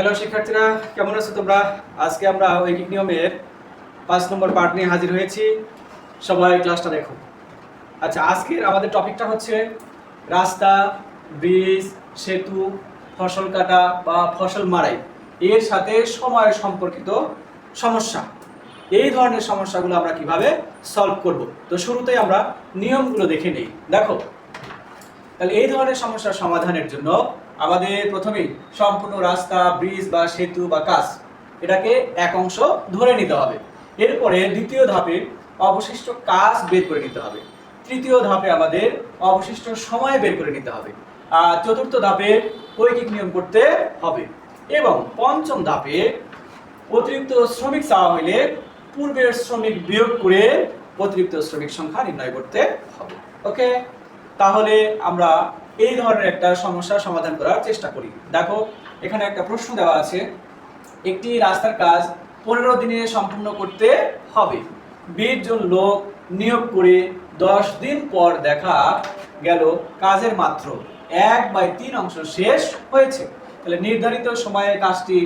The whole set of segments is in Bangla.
হ্যালো শিক্ষার্থীরা, কেমন আছো তোমরা? আজকে আমরা ঐকিক নিয়মের পাঁচ নম্বর পার্ট নিয়ে হাজির হয়েছি। সবাই ক্লাসটা দেখো। আচ্ছা আজকের আমাদের টপিকটা হচ্ছে রাস্তা ব্রিজ সেতু, ফসল কাটা বা ফসল মারাই। এর সাথে সময় সম্পর্কিত সমস্যা। এই ধরনের সমস্যাগুলো আমরা কীভাবে সলভ করব? তো শুরুতেই আমরা নিয়মগুলো দেখে নেই। দেখো, তাহলে এই ধরনের সমস্যার সমাধানের জন্য আমাদের প্রথমেই সম্পূর্ণ রাস্তা, ব্রিজ বা সেতু বা কাজ, এটাকে এক অংশ ধরে নিতে হবে। এরপরে দ্বিতীয় ধাপে অবশিষ্ট কাজ বের করে নিতে হবে। তৃতীয় ধাপে আমাদের অবশিষ্ট সময় বের করে নিতে হবে। আর চতুর্থ ধাপে ঐকিক নিয়ম করতে হবে। এবং পঞ্চম ধাপে অতিরিক্ত শ্রমিক চাওয়া হইলে পূর্বের শ্রমিক বিয়োগ করে অতিরিক্ত শ্রমিক সংখ্যা নির্ণয় করতে হবে। ওকে? তাহলে আমরা এই ধরনের একটা সমস্যার সমাধান করার চেষ্টা করি। দেখো, এখানে একটা প্রশ্ন দেওয়া আছে, একটি রাস্তার কাজ পনেরো দিনে সম্পূর্ণ করতে হবে। বিশ জন লোক নিয়োগ করে দশ দিন পর দেখা গেল কাজের মাত্র এক বাই তিন অংশ শেষ হয়েছে। তাহলে নির্ধারিত সময়ে কাজটি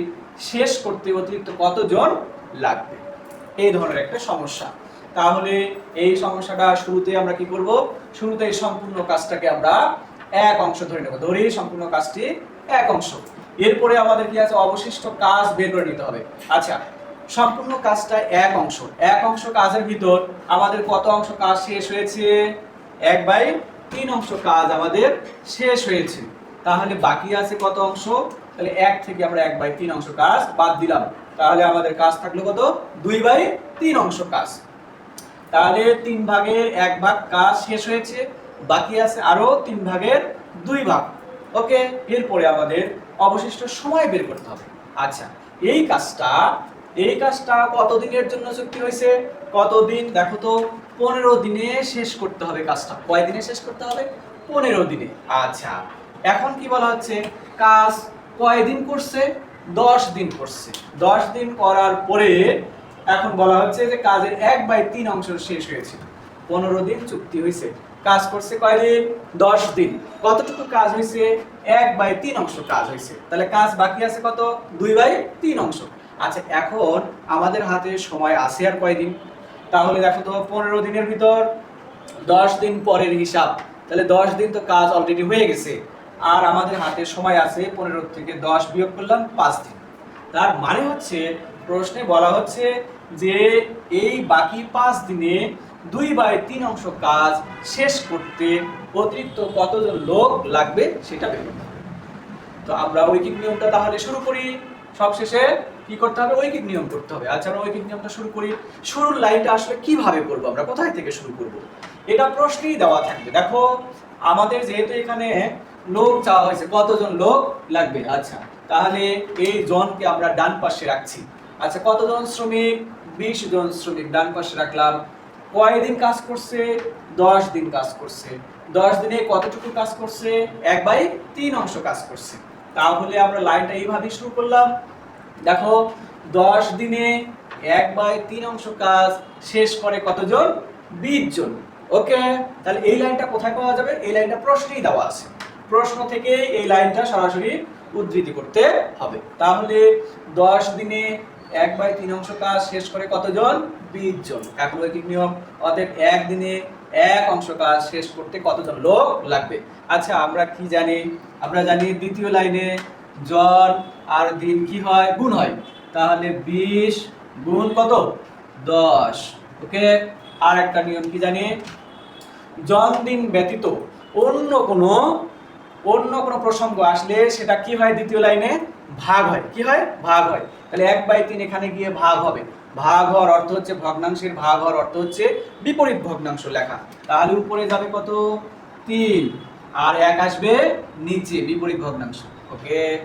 শেষ করতে অতিরিক্ত কতজন লাগবে? এই ধরনের একটা সমস্যা। তাহলে এই সমস্যাটা শুরুতে আমরা কি করব? শুরুতে সম্পূর্ণ কাজটাকে আমরা এক অংশ ধরে নেব। ধরি সম্পূর্ণ কাজটি এক অংশ। এরপরে আমাদের কি আছে? অবশিষ্ট কাজ বের করে নিতে হবে। আচ্ছা সম্পূর্ণ কাজটা এক অংশ। এক অংশ কাজের ভিতর আমাদের কত অংশ কাজ শেষ হয়েছে? এক বাই তিন অংশ কাজ আমাদের শেষ হয়েছে। তাহলে বাকি আছে কত অংশ? তাহলে এক থেকে আমরা এক বাই তিন অংশ কাজ বাদ দিলাম। তাহলে আমাদের কাজ থাকল কত? দুই বাই তিন অংশ কাজ। তাহলে তিন ভাগের এক ভাগ কাজ শেষ হয়েছে। বাকি আছে আরও তিন ভাগের দুই ভাগ। ওকে, এরপরে আমাদের অবশিষ্ট সময় বের করতে হবে। আচ্ছা এই কাজটা এই কাজটা কতদিনের জন্য চুক্তি হয়েছে? কতদিন? দেখো তো, পনেরো দিনে শেষ করতে হবে কাজটা। কয় দিনে শেষ করতে হবে? পনেরো দিনে। আচ্ছা এখন কি বলা হচ্ছে? কাজ কয়দিন করছে? দশ দিন করছে। দশ দিন করার পরে এখন বলা হচ্ছে যে কাজের এক বাই তিন অংশ শেষ হয়েছে। পনেরো দিন চুক্তি হয়েছে। কাজ করছে কয়দিন? দশ দিন। কতটুকু কাজ হয়েছে? এক বাই তিন অংশ কাজ হয়েছে। তাহলে কাজ বাকি আছে কত? দুই বাই তিন অংশ। আচ্ছা এখন আমাদের হাতে সময় আছে আর কয়দিন? তাহলে দেখো তো, পনেরো দিনের ভিতর দশ দিন পরের হিসাব। তাহলে দশ দিন তো কাজ অলরেডি হয়ে গেছে। আর আমাদের হাতে সময় আছে পনেরো থেকে দশ বিয়োগ করলাম পাঁচ দিন। তার মানে হচ্ছে, প্রশ্নে বলা হচ্ছে যে এই বাকি পাঁচ দিনে দুই বাই তিন অংশ কাজ শেষ করতে অতিরিক্ত কতজন লোক লাগবে সেটা বের করতে হবে। তো আমরা ঐকিক নিয়মটা তাহলে শুরু করি। সবশেষে কি করতে হবে? ঐকিক নিয়ম করতে হবে। আচ্ছা আমরা ঐকিক নিয়মটা শুরু করি। শুরুর লাইনটা আসলে কীভাবে করব আমরা? কোথায় থেকে শুরু করব? এটা প্রশ্নেই দেওয়া থাকবে। দেখো, আমাদের যেহেতু এখানে লোক চাওয়া হয়েছে, কতজন লোক লাগবে? আচ্ছা তাহলে এই জনকে আমরা ডান পাশে রাখছি। আচ্ছা কতজন শ্রমিক? বিশ জন শ্রমিক ডান পাশে রাখলাম। কয়দিন কাজ করছে? দশ দিন কাজ করছে। দশ দিনে কতটুকু কাজ করছে? এক বাই তিন অংশ কাজ করছে। তাহলে আমরা লাইনটা এইভাবে শুরু করলাম। দেখো দশ দিনে এক বাই তিন অংশ কাজ শেষ করে কতজন? বিশ জন। ওকে, তাহলে এই লাইনটা কোথায় পাওয়া যাবে? এই লাইনটা প্রশ্নেই দেওয়া আছে। প্রশ্ন থেকে এই লাইনটা সরাসরি উদ্ধৃতি করতে হবে। তাহলে দশ দিনে এক বাই তিন অংশ কাজ শেষ করে কতজন? বিশ জন। ঐকিক নিয়ম, অতএব একদিনে এক অংশ কাজ শেষ করতে কতজন লোক লাগবে? আচ্ছা আমরা কি জানি? আমরা জানি দ্বিতীয় লাইনে জন আর দিন কি হয়? গুণ হয়। তাহলে বিশ গুণ কত? দশ। ওকে? আর একটা নিয়ম কি জানি? জন্মদিন ব্যতীত অন্য কোনো অন্য কোনো প্রসঙ্গ আসলে সেটা কি হয়? দ্বিতীয় লাইনে ভাগ হয়। কি হয়? ভাগ হয়। তাহলে এক বাই তিন এখানে গিয়ে ভাগ হবে। ভাগ হওয়ার অর্থ হচ্ছে ভগ্নাংশের ভাগ হওয়ার অর্থ হচ্ছে বিপরীত ভগ্নাংশ লেখা। তাহলে উপরে যাবে কত? তিন। আর এক আসবে নিচে, বিপরীত ভগ্নাংশ। ওকে?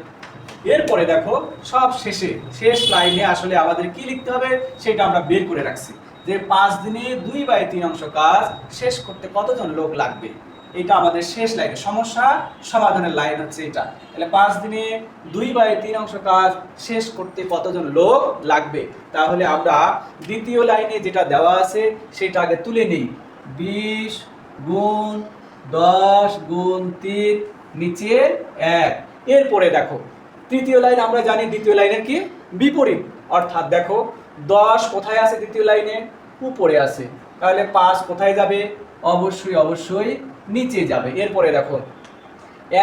এরপরে দেখো, সব শেষে, শেষ লাইনে আসলে আমাদের কি লিখতে হবে? সেটা আমরা বের করে রাখছি। যে পাঁচ দিনে দুই বাই তিন অংশ কাজ, শেষ করতে কতজন লোক লাগবে? এটা আমাদের শেষ লাইনে সমস্যা, সমাধানের লাইন হচ্ছে এটা। তাহলে পাঁচ দিনে দুই বাই তিন অংশ কাজ শেষ করতে কতজন লোক লাগবে? তাহলে আমরা দ্বিতীয় লাইনে যেটা দেওয়া আছে, সেটা আগে তুলে নিই। বিশ গুণ দশ গুণ তিন, নিচে এক। এরপরে দেখো, তৃতীয় লাইন আমরা জানি, দ্বিতীয় লাইনের কি? বিপরীত। অর্থাৎ দেখো, দশ কোথায় আছে দ্বিতীয় লাইনে উপরে আছে। তাহলে পাঁচ কোথায় যাবে? অবশ্যই অবশ্যই নিচে যাবে। এরপরে দেখো,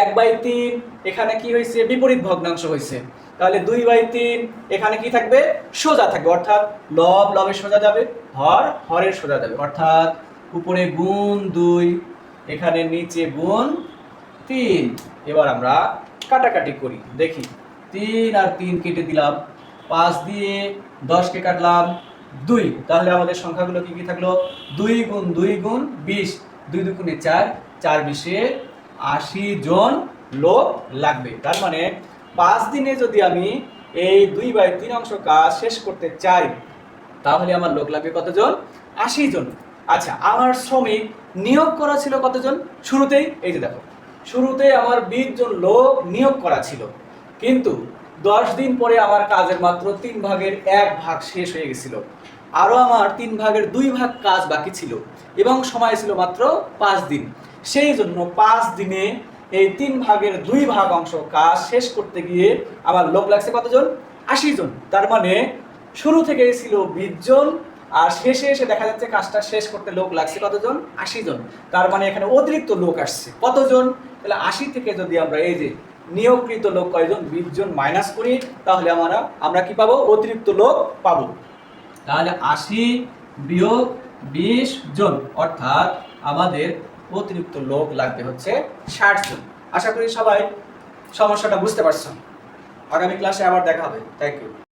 এক বাই তিন, এখানে কি হয়েছে? বিপরীত ভগ্নাংশ হয়েছে। তাহলে দুই বাই তিন, এখানে কি থাকবে? সোজা থাকবে, অর্থাৎ লব, লবে সোজা যাবে, হর, হরের সোজা যাবে। অর্থাৎ উপরে গুণ দুই, এখানে নিচে গুণ তিন। এবার আমরা কাটাকাটি করি, দেখি। তিন আর তিন কেটে দিলাম, পাঁচ দিয়ে দশকে কাটলাম দুই। তাহলে আমাদের সংখ্যাগুলো কি কি থাকল? দুই গুণ দুই গুণ বিশ। দুই দুগুণে চার চার বিশে আশি জন লোক লাগবে। তার মানে পাঁচ দিনে যদি আমি এই দুই বাই তিন অংশ কাজ শেষ করতে চাই, তাহলে আমার লোক লাগবে কতজন? আশি জন। আচ্ছা আমার শ্রমিক নিয়োগ করা ছিল কতজন? শুরুতেই, এই যে দেখো শুরুতে আমার বিশ জন লোক নিয়োগ করা ছিল। কিন্তু দশ দিন পরে আমার কাজের মাত্র তিন ভাগের এক ভাগ শেষ হয়ে গেছিল। আরও আমার তিন ভাগের দুই ভাগ কাজ বাকি ছিল, এবং সময় ছিল মাত্র পাঁচ দিন। সেই জন্য পাঁচ দিনে এই তিন ভাগের দুই ভাগ অংশ কাজ শেষ করতে গিয়ে আমার লোক লাগছে কতজন? আশি জন। তার মানে শুরু থেকে ছিল বিশ জন, আর শেষে এসে দেখা যাচ্ছে কাজটা শেষ করতে লোক লাগছে কতজন? আশি জন। তার মানে এখানে অতিরিক্ত লোক আসছে। কতজন? তাহলে আশি থেকে যদি আমরা এই যে নিয়োগকৃত লোক কয়জন, বিশ জন মাইনাস করি, তাহলে আমরা আমরা কি পাবো? অতিরিক্ত লোক পাবো। তাহলে আশি বিয়োগ বিশ জন, অর্থাৎ আমাদের অতিরিক্ত লোক লাগবে হচ্ছে ষাট জন। আশা করি সবাই সমস্যাটা বুঝতে পারছেন আগামী ক্লাসে আবার দেখা হবে। Thank you